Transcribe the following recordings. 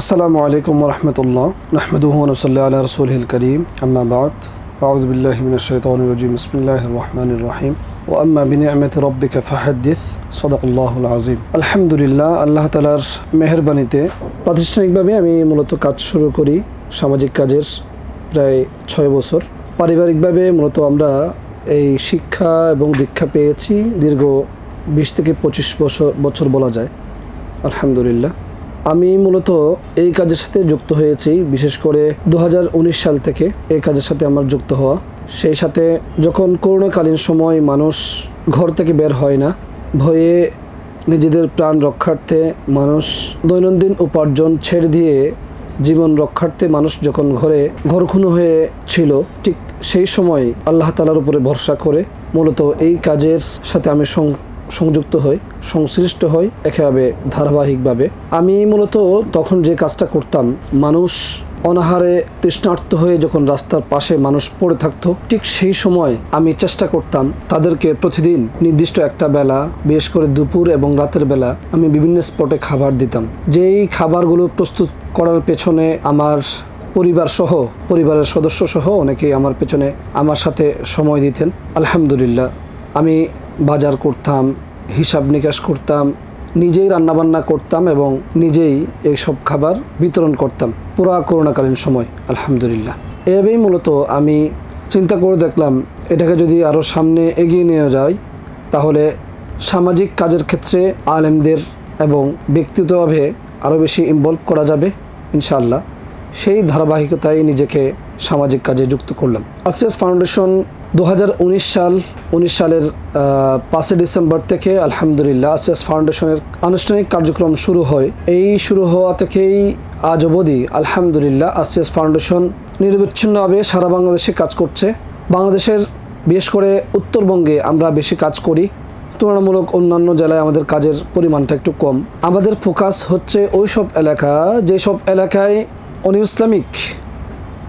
আসসালামু আলাইকুম রহমতুল্লাহ। রহমদুহন সাল্লাহ আল্লাহ রসুল হিল করিম। আম্মাবাদ আউদুবিল্লাহমিনশাইতানুরজিম রহমান রহিম। ও আম্মা বিনিয়ামত রব্বিকা ফাহাদ্দিস। সদাকুল্লাহুল আজিম আলহামদুলিল্লাহ, আল্লাহ তালার মেহরবানিতে প্রাতিষ্ঠানিকভাবে আমি মূলত কাজ শুরু করি সামাজিক কাজের প্রায় ছয় বছর। পারিবারিকভাবে মূলত আমরা এই শিক্ষা এবং দীক্ষা পেয়েছি দীর্ঘ বিশ থেকে পঁচিশ বছর বছর বলা যায়। আলহামদুলিল্লাহ। আমি মূলত এই কাজের সাথে যুক্ত হয়েছি, বিশেষ করে দু হাজার উনিশ সাল থেকে এই কাজের সাথে আমার যুক্ত হওয়া। সেই সাথে যখন করোনাকালীন সময় মানুষ ঘর থেকে বের হয় না, ভয়ে নিজেদের প্রাণ রক্ষার্থে মানুষ দৈনন্দিন উপার্জন ছেড়ে দিয়ে জীবন রক্ষার্থে মানুষ যখন ঘরে ঘরখুনো হয়ে ছিল, ঠিক সেই সময় আল্লাহ তালার উপরে ভরসা করে মূলত এই কাজের সাথে আমি সংযুক্ত হই সংশ্লিষ্ট হই একেভাবে ধারাবাহিকভাবে। আমি মূলত তখন যে কাজটা করতাম, মানুষ অনাহারে তৃষ্ণার্ত হয়ে যখন রাস্তার পাশে মানুষ পড়ে থাকতো, ঠিক সেই সময় আমি চেষ্টা করতাম তাদেরকে প্রতিদিন নির্দিষ্ট একটা বেলা, বিশেষ করে দুপুর এবং রাতের বেলা আমি বিভিন্ন স্পটে খাবার দিতাম। যেই খাবারগুলো প্রস্তুত করার পেছনে আমার পরিবার সহ, পরিবারের সদস্য সহ অনেকেই আমার পেছনে আমার সাথে সময় দিতেন। আলহামদুলিল্লাহ, আমি বাজার করতাম, হিসাব নিকাশ করতাম, নিজেই রান্নাবান্না করতাম এবং নিজেই এই সব খাবার বিতরণ করতাম পুরা করোনাকালীন সময়, আলহামদুলিল্লাহ। এভাবেই মূলত আমি চিন্তা করে দেখলাম, এটাকে যদি আরও সামনে এগিয়ে নিয়ে যায়, তাহলে সামাজিক কাজের ক্ষেত্রে আলেমদের এবং ব্যক্তিগতভাবে আরও বেশি ইনভলভ করা যাবে, ইনশাআল্লাহ। সেই ধারাবাহিকতায় নিজেকে সামাজিক কাজে যুক্ত করলাম। আসিয়াস ফাউন্ডেশন দু হাজার উনিশ সাল, উনিশ সালের পাঁচই ডিসেম্বর থেকে আলহামদুলিল্লাহ আসিয়াস ফাউন্ডেশনের আনুষ্ঠানিক কার্যক্রম শুরু হয়। এই শুরু হওয়া থেকেই আজ অবধি আলহামদুলিল্লাহ আসিয়াস ফাউন্ডেশন নিরবিচ্ছিন্নভাবে সারা বাংলাদেশে কাজ করছে। বাংলাদেশের বিশেষ করে উত্তরবঙ্গে আমরা বেশি কাজ করি। তুলনামূলক অন্যান্য জেলায় আমাদের কাজের পরিমাণটা একটু কম। আমাদের ফোকাস হচ্ছে ওই সব এলাকা, যেসব এলাকায় অন ইসলামিক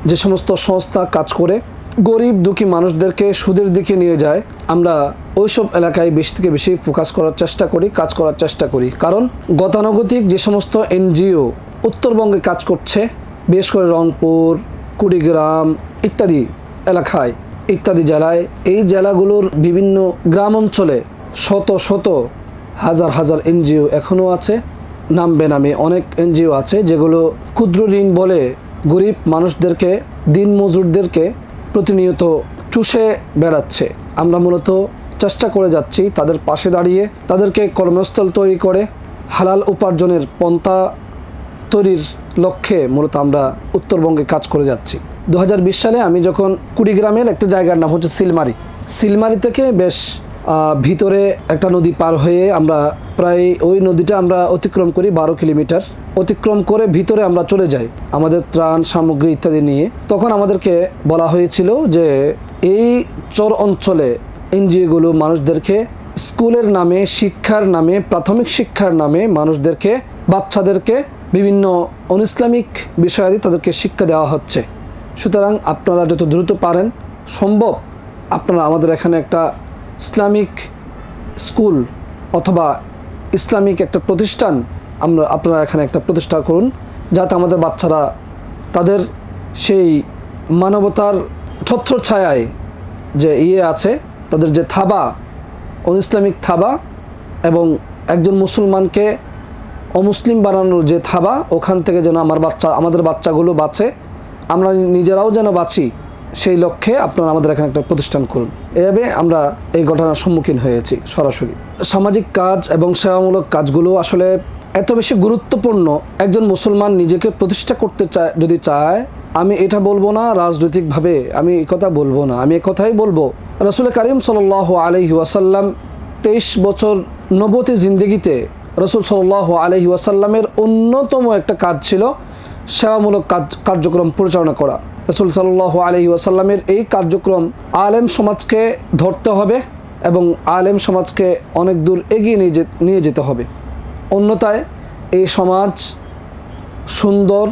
যে সমস্ত সংস্থা কাজ করে গরিব দুঃখী মানুষদেরকে সুদের দিকে নিয়ে যায়, আমরা ওইসব এলাকায় বেশি থেকে বেশি ফোকাস করার চেষ্টা করি, কাজ করার চেষ্টা করি। কারণ গতানুগতিক যে সমস্ত এনজিও উত্তরবঙ্গে কাজ করছে, বিশেষ করে রংপুর, কুড়িগ্রাম ইত্যাদি এলাকায়, ইত্যাদি জেলায়, এই জেলাগুলোর বিভিন্ন গ্রাম অঞ্চলে শত শত হাজার হাজার এনজিও এখনও আছে নাম বেনামে অনেক এনজিও আছে, যেগুলো ক্ষুদ্র ঋণ বলে গরিব মানুষদেরকে দিন মজুরদেরকে প্রতিনিয়ত চুষে বেড়াচ্ছে। আমরা মূলত চেষ্টা করে যাচ্ছি তাদের পাশে দাঁড়িয়ে, তাদেরকে কর্মস্থল তৈরি করে, হালাল উপার্জনের পন্থা তৈরির লক্ষ্যে মূলত আমরা উত্তরবঙ্গে কাজ করে যাচ্ছি। দু হাজার বিশ সালে আমি যখন কুড়িগ্রামের একটা জায়গার নাম হচ্ছে সিলমারি। সিলমারি থেকে বেশ ভিতরে একটা নদী পার হয়ে আমরা প্রায় ওই নদীটা আমরা অতিক্রম করি বারো কিলোমিটার। অতিক্রম করে ভিতরে আমরা চলে যাই আমাদের ত্রাণ, সামগ্রী ইত্যাদি নিয়ে। তখন আমাদেরকে বলা হয়েছিল যে এই চর অঞ্চলে এনজিওগুলো মানুষদেরকে স্কুলের নামে, শিক্ষার নামে, প্রাথমিক শিক্ষার নামে মানুষদেরকে, বাচ্চাদেরকে বিভিন্ন অনইসলামিক বিষয়াদি তাদেরকে শিক্ষা দেওয়া হচ্ছে। সুতরাং আপনারা যত দ্রুত পারেন, সম্ভব আপনারা আমাদের এখানে একটা ইসলামিক স্কুল অথবা ইসলামিক একটা প্রতিষ্ঠান আমরা আপনারা এখানে একটা প্রতিষ্ঠা করুন, যাতে আমাদের বাচ্চারা তাদের সেই মানবতার ছত্র ছায়ায় যে ইয়ে আছে, তাদের যে থাবা অন ইসলামিক থাবা এবং একজন মুসলমানকে অমুসলিম বানানোর যে থাবা, ওখান থেকে যেন আমার বাচ্চা, আমাদের বাচ্চাগুলো বাঁচে, আমরা নিজেরাও যেন বাঁচি। সেই লক্ষ্যে আপনারা আমাদের এখানে একটা প্রতিষ্ঠান করুন। এভাবে আমরা এই ঘটনার সম্মুখীন হয়েছি সরাসরি। সামাজিক কাজ এবং সেবামূলক কাজগুলো আসলে এত বেশি গুরুত্বপূর্ণ, একজন মুসলমান নিজেকে প্রতিষ্ঠা করতে চায়, যদি চায়, আমি এটা বলব না, রাজনৈতিকভাবে আমি এই কথা বলব না, আমি এ কথাই বলব। রসুল করিম সাল আলহি ওয়াসাল্লাম তেইশ বছর নবতী জিন্দগিতে রসুল সাল্লাহ আলহি ওয়াসাল্লামের অন্যতম একটা কাজ ছিল সেবামূলক কাজ, কার্যক্রম পরিচালনা করা। রসুল সাল্লাহ আলহি ওয়াসাল্লামের এই কার্যক্রম আলেম সমাজকে ধরতে হবে এবং আলেম সমাজকে অনেক দূর এগিয়ে নিয়ে নিয়ে যেতে হবে। অন্যথায় এই সমাজ সুন্দর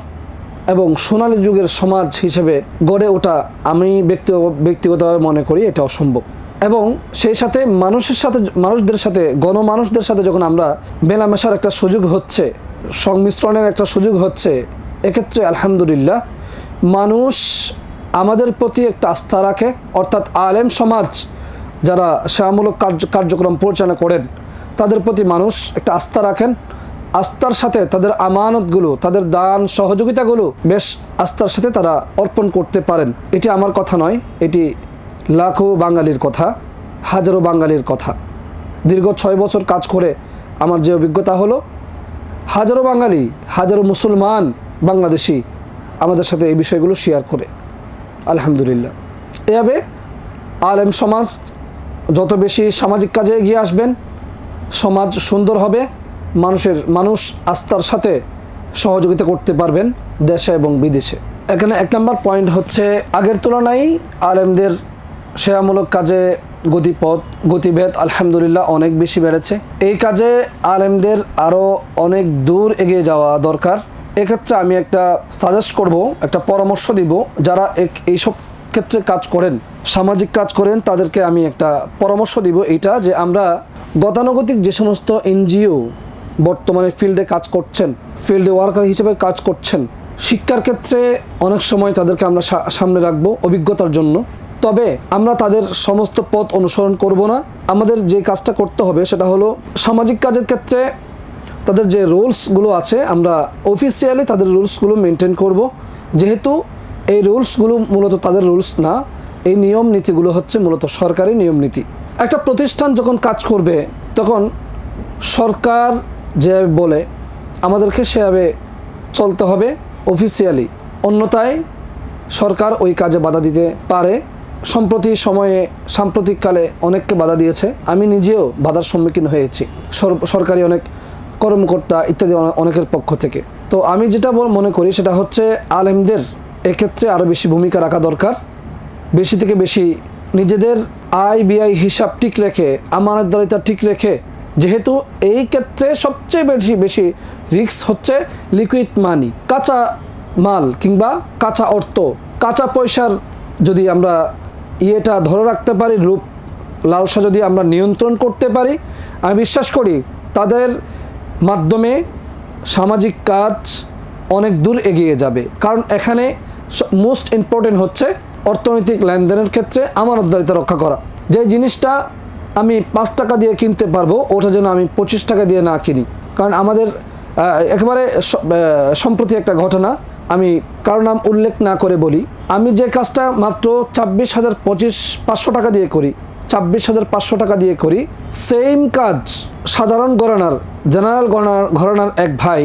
এবং সোনালী যুগের সমাজ হিসেবে গড়ে ওঠা আমি ব্যক্তি, ব্যক্তিগতভাবে মনে করি এটা অসম্ভব। এবং সেই সাথে মানুষের সাথে, মানুষদের সাথে, গণমানুষদের সাথে যখন আমরা মেলামেশার একটা সুযোগ হচ্ছে, সংমিশ্রণের একটা সুযোগ হচ্ছে, এক্ষেত্রে আলহামদুলিল্লাহ মানুষ আমাদের প্রতি একটা আস্থা রাখে, অর্থাৎ আলেম সমাজ যারা সেবামূলক কার্য, কার্যক্রম পরিচালনা করেন, তাদের প্রতি মানুষ একটা আস্থা রাখেন। আস্থার সাথে তাদের আমানতগুলো, তাদের দান সহযোগিতাগুলো বেশ আস্থার সাথে তারা অর্পণ করতে পারেন। এটি আমার কথা নয়, এটি লাখো বাঙালির কথা, হাজারো বাঙালির কথা। দীর্ঘ ছয় বছর কাজ করে আমার যে অভিজ্ঞতা হলো, হাজারো বাঙালি, হাজারো মুসলমান বাংলাদেশি আমাদের সাথে এই বিষয়গুলো শেয়ার করে। আলহামদুলিল্লাহ। এভাবে আলেম সমাজ যত বেশি সামাজিক কাজে এগিয়ে আসবেন, সমাজ সুন্দর হবে, মানুষের, মানুষ আস্থার সাথে সহযোগিতা করতে পারবেন দেশে এবং বিদেশে। এখানে এক নম্বর পয়েন্ট হচ্ছে, আগের তুলনায় আলেমদের সেবামূলক কাজে গতিপথ, গতিভেদ আলহামদুলিল্লাহ অনেক বেশি বেড়েছে। এই কাজে আলেমদের আরও অনেক দূর এগিয়ে যাওয়া দরকার। এক্ষেত্রে আমি একটা সাজেস্ট করব, একটা পরামর্শ দিব, যারা এক- এইসব ক্ষেত্রে কাজ করেন, সামাজিক কাজ করেন, তাদেরকে আমি একটা পরামর্শ দিব এইটা যে আমরা গতানুগতিক যে সমস্ত এনজিও বর্তমানে ফিল্ডে কাজ করছেন, ফিল্ডে ওয়ার্কার হিসেবে কাজ করছেন, শিক্ষার ক্ষেত্রে অনেক সময় তাদেরকে আমরা সামনে রাখব অভিজ্ঞতার জন্য। তবে আমরা তাদের সমস্ত পথ অনুসরণ করব না। আমাদের যে কাজটা করতে হবে সেটা হলো সামাজিক কাজের ক্ষেত্রে তাদের যে রুলসগুলো আছে, আমরা অফিসিয়ালি তাদের রুলসগুলো মেনটেন করব। যেহেতু এই রুলসগুলো মূলত তাদের রুলস না, এই নিয়ম নীতিগুলো হচ্ছে মূলত সরকারি নিয়ম নীতি। একটা প্রতিষ্ঠান যখন কাজ করবে, তখন সরকার যে বলে, আমাদেরকে সেভাবে চলতে হবে অফিসিয়ালি অন্যথায় সরকার ওই কাজে বাধা দিতে পারে। সম্প্রতি সময়ে, সাম্প্রতিককালে অনেককে বাধা দিয়েছে। আমি নিজেও বাধার সম্মুখীন হয়েছি। সর- সরকারি অনেক কর্মকর্তা ইত্যাদি অনে- অনেকের পক্ষ থেকে। তো আমি যেটা মনে করি সেটা হচ্ছে আলেমদের এক্ষেত্রে আরও বেশি ভূমিকা রাখা দরকার। বেশি থেকে বেশি নিজেদের আয় ব্যয় হিসাব ঠিক রেখে আমানতদারিতা ঠিক রেখে, যেহেতু এই ক্ষেত্রে সবচেয়ে বেশি বেশি রিস্ক হচ্ছে লিকুইড মানি, কাঁচা মাল কিংবা কাঁচা অর্থ। কাঁচা পয়সার যদি আমরা ইয়েটা ধরে রাখতে পারি, রূপ, লালসা যদি আমরা নিয়ন্ত্রণ করতে পারি, আমি বিশ্বাস করি তাদের মাধ্যমে সামাজিক কাজ অনেক দূর এগিয়ে যাবে। কারণ এখানে মোস্ট ইম্পর্টেন্ট হচ্ছে অর্থনৈতিক লেনদেনের ক্ষেত্রে আমানতদারিতা রক্ষা করা। যে জিনিসটা আমি পাঁচ টাকা দিয়ে কিনতে পারব, ওটা যেন আমি পঁচিশ টাকা দিয়ে না কিনি। কারণ আমাদের একেবারে সম্প্রতি একটা ঘটনা, আমি কারও নাম উল্লেখ না করে বলি। আমি যে কাজটা মাত্র ছাব্বিশ হাজার পঁচিশ পাঁচশো টাকা দিয়ে করি ছাব্বিশ হাজার পাঁচশো টাকা দিয়ে করি। সেম কাজ সাধারণ ঘরানার, জেনারেল ঘরানার ঘরানার এক ভাই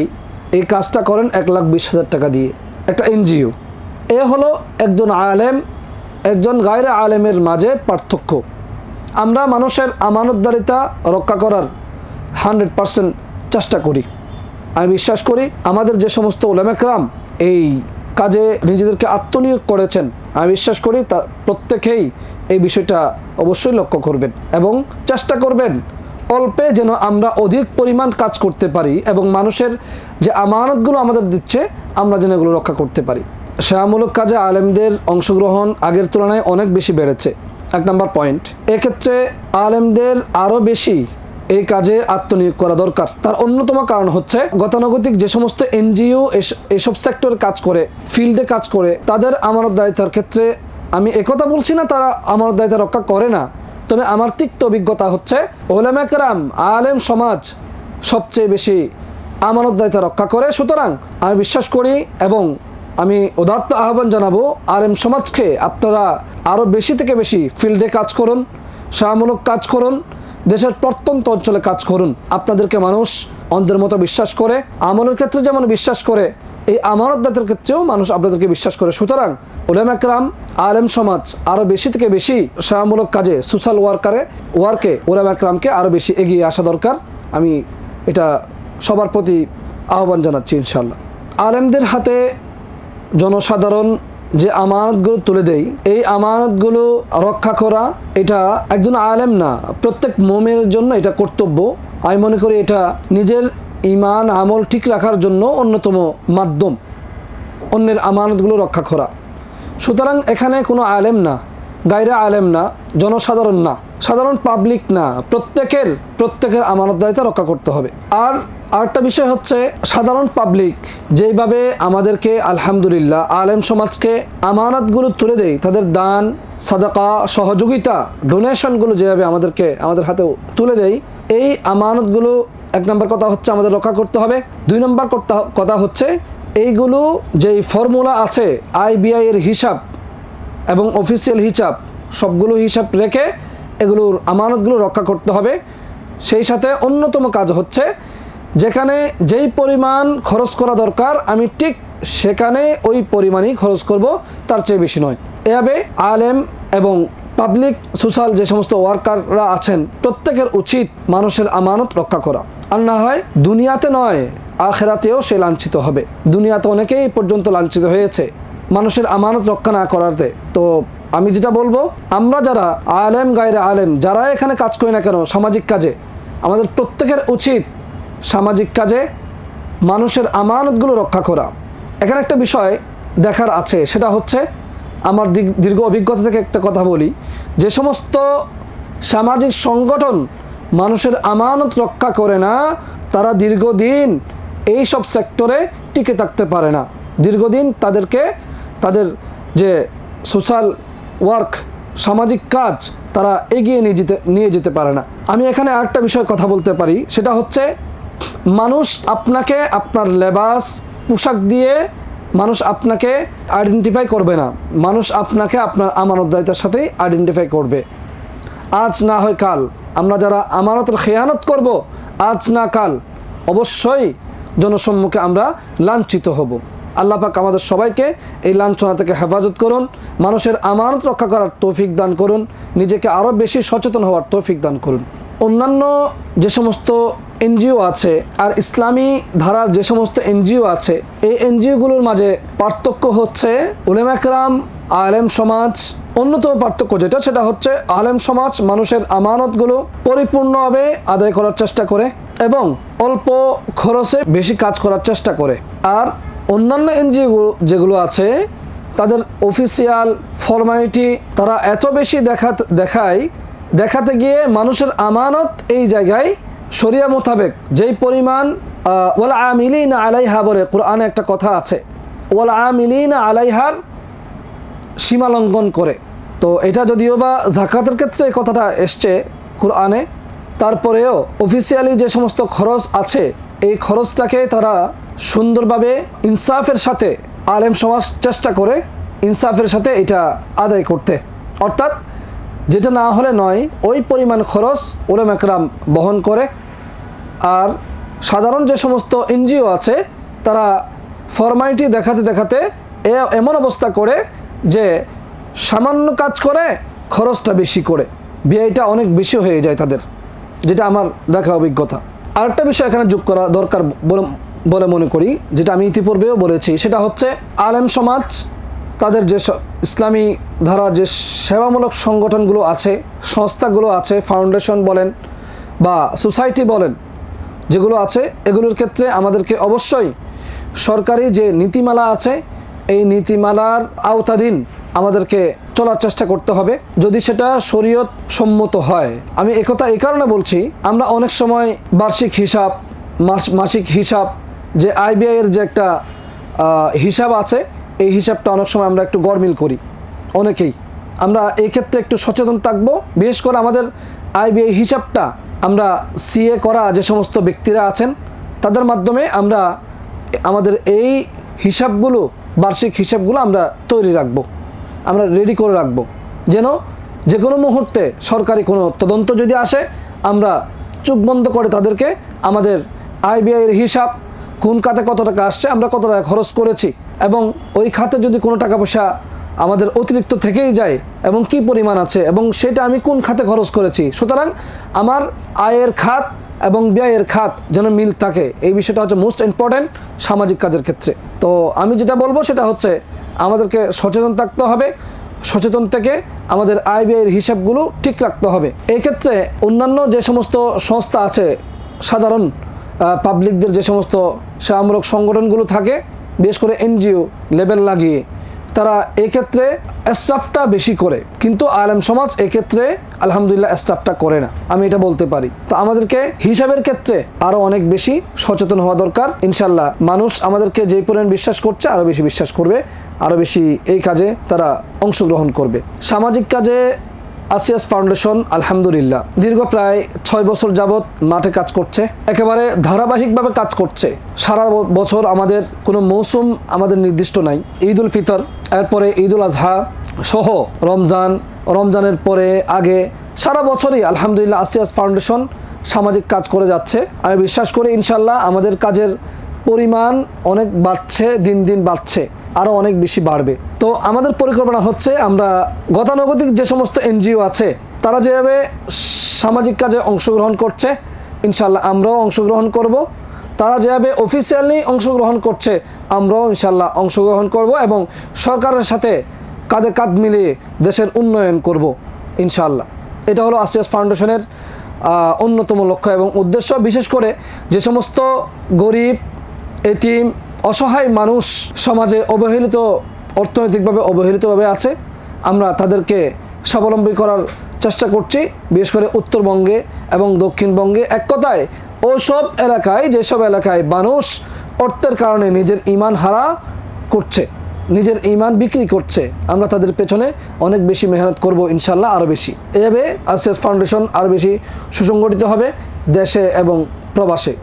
এই কাজটা করেন এক লাখ বিশ হাজার টাকা দিয়ে। একটা এনজিও। এ হলো একজন আলেম, একজন গায়রে আলেমের মাঝে পার্থক্য। আমরা মানুষের আমানতদারিতা রক্ষা করার হান্ড্রেড পারসেন্ট চেষ্টা করি। আমি বিশ্বাস করি আমাদের যে সমস্ত ওলামেকরাম এই কাজে নিজেদেরকে আত্মনিয়োগ করেছেন, আমি বিশ্বাস করি তা প্রত্যেকেই এই বিষয়টা অবশ্যই লক্ষ্য করবেন এবং চেষ্টা করবেন অল্পে যেন আমরা অধিক পরিমাণ কাজ করতে পারি এবং মানুষের যে আমানতগুলো আমাদের দিচ্ছে, আমরা যেন এগুলো রক্ষা করতে পারি। সেবামূলক কাজে আলেমদের অংশগ্রহণ আগের তুলনায় অনেক বেশি বেড়েছে। এক নম্বর পয়েন্ট, এক্ষেত্রে আলেমদের আরও বেশি এই কাজে আত্মনিয়োগ করা দরকার। তার অন্যতম কারণ হচ্ছে, গতানুগতিক যে সমস্ত এনজিও এসব সেক্টর কাজ করে, ফিল্ডে কাজ করে, তাদের আমানত দায়িত্বের ক্ষেত্রে আমি একথা বলছি না, তারা আমার দায়িত্ব রক্ষা করে না। তবে আমার তিক্ত অভিজ্ঞতা হচ্ছে ওলামাকেরাম আলেম সমাজ সবচেয়ে বেশি আমানত দায়িত্ব রক্ষা করে। সুতরাং আমি বিশ্বাস করি এবং আমি উদার্ত আহ্বান জানাব, আলেম সমাজকে আপনারা আরও বেশি থেকে বেশি ফিল্ডে কাজ করুন সেবামূলক কাজ করুন, দেশের প্রত্যন্ত অঞ্চলে কাজ করুন। আপনাদেরকে মানুষ অন্ধের মতো বিশ্বাস করে, আমলের ক্ষেত্রে যেমন বিশ্বাস করে, এই আমানতদাতের ক্ষেত্রেও মানুষ আপনাদেরকে বিশ্বাস করে। সুতরাং ওলাম একরাম আলেম সমাজ আরও বেশি থেকে বেশি সেবামূলক কাজে সোশ্যাল ওয়ার্কারে, ওয়ার্কে ওলাম একরামকে আরও বেশি এগিয়ে আসা দরকার। আমি এটা সবার প্রতি আহ্বান জানাচ্ছি ইনশাল্লাহ আলেমদের হাতে জনসাধারণ যে আমানতগুলো তুলে দেয়, এই আমানতগুলো রক্ষা করা এটা একজন আলেম না, প্রত্যেক মোমের জন্য এটা কর্তব্য। আমি মনে করি এটা নিজের ইমান আমল ঠিক রাখার জন্য অন্যতম মাধ্যম। অন্যের আমানতগুলো রক্ষা করা। সুতরাং এখানে কোনো আলেম না, গায়রা আলেম না, জনসাধারণ না, সাধারণ পাবলিক না, প্রত্যেকের প্রত্যেকের আমানতদারিতা রক্ষা করতে হবে। আর আরেকটা বিষয় হচ্ছে সাধারণ পাবলিক যেইভাবে আমাদেরকে আলহামদুলিল্লাহ আলেম সমাজকে আমানতগুলো তুলে দেয়, তাদের দান, সাদাকা, সহযোগিতা ডোনেশনগুলো যেভাবে আমাদেরকে, আমাদের হাতে তুলে দেয়, এই আমানতগুলো এক নম্বর কথা হচ্ছে আমাদের রক্ষা করতে হবে। দুই নম্বর কথা হচ্ছে এইগুলো যেই ফর্মুলা আছে আইবিআই এর হিসাব এবং অফিসিয়াল হিসাব, সবগুলো হিসাব রেখে এগুলোর আমানতগুলো রক্ষা করতে হবে। সেই সাথে অন্যতম কাজ হচ্ছে, যেখানে যেই পরিমাণ খরচ করা দরকার, আমি ঠিক সেখানে ওই পরিমাণই খরচ করব, তার চেয়ে বেশি নয়। এভাবে আলেম এবং পাবলিক সোশ্যাল যে সমস্ত ওয়ার্কাররা আছেন, প্রত্যেকের উচিত মানুষের আমানত রক্ষা করা। আর না হয় দুনিয়াতে নয় আখেরাতেও সে লাঞ্ছিত হবে। দুনিয়াতে অনেকেই পর্যন্ত লাঞ্ছিত হয়েছে। মানুষের আমানত রক্ষা না করাতে। তো আমি যেটা বলব, আমরা যারা আলেম গায়রে আলেম, যারা এখানে কাজ করি না কেন, সামাজিক কাজে, আমাদের প্রত্যেকের উচিত সামাজিক কাজে মানুষের আমানতগুলো রক্ষা করা। এখানে একটা বিষয় দেখার আছে, সেটা হচ্ছে আমার দীর্ঘ অভিজ্ঞতা থেকে একটা কথা বলি। যে সমস্ত সামাজিক সংগঠন মানুষের আমানত রক্ষা করে না, তারা দীর্ঘদিন এই সব সেক্টরে টিকে থাকতে পারে না। দীর্ঘদিন তাদেরকে, তাদের যে সোশ্যাল ওয়ার্ক, সামাজিক কাজ, তারা এগিয়ে নিয়ে যেতে নিয়ে যেতে পারে না। আমি এখানে আরেকটা বিষয় কথা বলতে পারি। সেটা হচ্ছে, মানুষ আপনাকে আপনার লেবাস, পোশাক দিয়ে মানুষ আপনাকে আইডেন্টিফাই করবে না। মানুষ আপনাকে আপনার আমানতদারিতার সাথেই আইডেন্টিফাই করবে। আজ না হয় কাল। আমরা যারা আমানতের খেয়ানত করব, আজ না কাল। অবশ্যই জনসম্মুখে আমরা লাঞ্ছিত হব। আল্লাহ পাক আমাদের সবাইকে এই লাঞ্ছনা থেকে হেফাজত করুন, মানুষের আমানত রক্ষা করার তৌফিক দান করুন, নিজেকে আরও বেশি সচেতন হওয়ার তৌফিক দান করুন। অন্যান্য যে সমস্ত এনজিও আছে আর ইসলামী ধারার যে সমস্ত এনজিও আছে, এই এনজিওগুলোর মাঝে পার্থক্য হচ্ছে উলেমাকরাম আলেম সমাজ অন্যতম পার্থক্য যেটা, সেটা হচ্ছে আলেম সমাজ মানুষের আমানতগুলো পরিপূর্ণভাবে আদায় করার চেষ্টা করে এবং অল্প খরচে বেশি কাজ করার চেষ্টা করে। আর অন্যান্য এনজিও যেগুলো আছে, তাদের অফিসিয়াল ফরমালিটি তারা এত বেশি দেখা দেখায়, দেখাতে গিয়ে মানুষের আমানত এই জায়গায় শরিয়া মোতাবেক যেই পরিমাণ ওয়াল আমিলিন আলাইহা বলে কোরআনে একটা কথা আছে, ওয়াল আমিলিন আলাইহার সীমালঙ্ঘন করে। তো এটা যদিও বা জাকাতের ক্ষেত্রে এই কথাটা এসছে কোরআনে, তারপরেও অফিসিয়ালি যে সমস্ত খরচ আছে, এই খরচটাকে তারা সুন্দরভাবে ইনসাফের সাথে আলেম সমাজ চেষ্টা করে ইনসাফের সাথে এটা আদায় করতে। অর্থাৎ যেটা না হলে নয়, ওই পরিমাণ খরচ ওলেম একরাম বহন করে। আর সাধারণ যে সমস্ত এনজিও আছে, তারা ফরমালিটি দেখাতে দেখাতে এমন অবস্থা করে যে সামান্য কাজ করে, খরচটা বেশি করে। ব্যয়টা অনেক বেশি হয়ে যায় তাদের, যেটা আমার দেখা অভিজ্ঞতা। আরেকটা বিষয় এখানে যোগ করা দরকার বলে মনে করি, যেটা আমি ইতিপূর্বেও বলেছি, সেটা হচ্ছে আলেম সমাজ, তাদের যে ইসলামী ধারার যে সেবামূলক সংগঠনগুলো আছে, সংস্থাগুলো আছে, ফাউন্ডেশন বলেন বা সোসাইটি বলেন, যেগুলো আছে, এগুলোর ক্ষেত্রে আমাদেরকে অবশ্যই সরকারি যে নীতিমালা আছে, এই নীতিমালার আওতাধীন আমাদেরকে চলার চেষ্টা করতে হবে। যদি সেটা শরীয়ত সম্মত হয়, আমি একথা এই কারণে বলছি, আমরা অনেক সময় বার্ষিক হিসাব, মাস- মাসিক হিসাব, যে আইবিআই এর যে একটা হিসাব আছে, এই হিসাবটা অনেক সময় আমরা একটু গরমিল করি। অনেকেই। আমরা এই ক্ষেত্রে একটু সচেতন থাকব। বিশেষ করে আমাদের আইবিআই হিসাবটা আমরা সিএ করা যে সমস্ত ব্যক্তিরা আছেন, তাদের মাধ্যমে আমরা আমাদের এই হিসাবগুলো, বার্ষিক হিসাবগুলো আমরা তৈরি রাখব। আমরা রেডি করে রাখব। যেন যে কোনো মুহূর্তে সরকারি কোনো তদন্ত যদি আসে, আমরা চোখ বন্ধ করে তাদেরকে আমাদের আইবিআইয়ের হিসাব, কোন খাতে কত টাকা আসছে, আমরা কত টাকা খরচ করেছি এবং ওই খাতে যদি কোনো টাকা পয়সা আমাদের অতিরিক্ত থেকেই যায় এবং কি পরিমাণ আছে এবং সেটা আমি কোন খাতে খরচ করেছি, সুতরাং আমার আয়ের খাত এবং ব্যয়ের খাত যেন মিল থাকে। এই বিষয়টা হচ্ছে মোস্ট ইম্পর্ট্যান্ট সামাজিক কাজের ক্ষেত্রে। তো আমি যেটা বলব সেটা হচ্ছে আমাদেরকে সচেতন থাকতে হবে, সচেতন থেকে আমাদের আয় ব্যয়ের হিসাবগুলো ঠিক রাখতে হবে। এই ক্ষেত্রে অন্যান্য যে সমস্ত সংস্থা আছে, সাধারণ পাবলিকদের যে সমস্ত সেবামূলক সংগঠনগুলো থাকে, বিশেষ করে এনজিও লেবেল লাগিয়ে তারা এক্ষেত্রে ক্ষেত্রে স্টাফটা বেশি করে। কিন্তু আলেম সমাজ এক্ষেত্রে আলহামদুলিল্লাহ স্টাফটা করে না। আমি এটা বলতে পারি। তো আমাদেরকে হিসাবের ক্ষেত্রে আরও অনেক বেশি সচেতন হওয়া দরকার। ইনশাল্লাহ মানুষ আমাদেরকে যে পরিমাণ বিশ্বাস করছে, আরও বেশি বিশ্বাস করবে। আরও বেশি এই কাজে তারা অংশগ্রহণ করবে। সামাজিক কাজে আসিয়াস ফাউন্ডেশন, আলহামদুলিল্লাহ। দীর্ঘ প্রায় ছয় বছর যাবৎ মাঠে কাজ করছে। একেবারে ধারাবাহিকভাবে কাজ করছে। সারা বছর আমাদের কোনো মৌসুম আমাদের নির্দিষ্ট নাই। ঈদ উল ফিতর, এরপরে ঈদ উল আজহা সহ রমজান, রমজানের পরে আগে সারা বছরই আলহামদুলিল্লাহ আসিয়াস ফাউন্ডেশন সামাজিক কাজ করে যাচ্ছে। আমি বিশ্বাস করি, ইনশাল্লাহ আমাদের কাজের পরিমাণ অনেক বাড়ছে, দিন দিন বাড়ছে। আরও অনেক বেশি বাড়বে। তো আমাদের পরিকল্পনা হচ্ছে আমরা গতানুগতিক যে সমস্ত এনজিও আছে, তারা যেভাবে সামাজিক কাজে অংশগ্রহণ করছে ইনশাল্লাহ আমরাও অংশগ্রহণ করব। তারা যেভাবে অফিসিয়ালি অংশগ্রহণ করছে, আমরাও ইনশাল্লাহ অংশগ্রহণ করব এবং সরকারের সাথে কাঁধে কাঁধ মিলিয়ে দেশের উন্নয়ন করব ইনশাল্লাহ এটা হলো আসিয়াস ফাউন্ডেশনের অন্যতম লক্ষ্য এবং উদ্দেশ্য। বিশেষ করে যে সমস্ত গরিব, এতিম অসহায় মানুষ সমাজে অবহেলিত, অর্থনৈতিকভাবে অবহেলিতভাবে আছে। আমরা তাদেরকে স্বাবলম্বী করার চেষ্টা করছি, বিশেষ করে উত্তরবঙ্গে এবং দক্ষিণবঙ্গে। এক কথায়, ওসব এলাকায়, যেসব এলাকায় মানুষ অর্থের কারণে নিজের ইমান হারা করছে, নিজের ইমান বিক্রি করছে, আমরা তাদের পেছনে অনেক বেশি মেহনত করব ইনশাল্লাহ আরও বেশি। এভাবে আসিয়াস ফাউন্ডেশন আরও বেশি সুসংগঠিত হবে দেশে এবং প্রবাসে।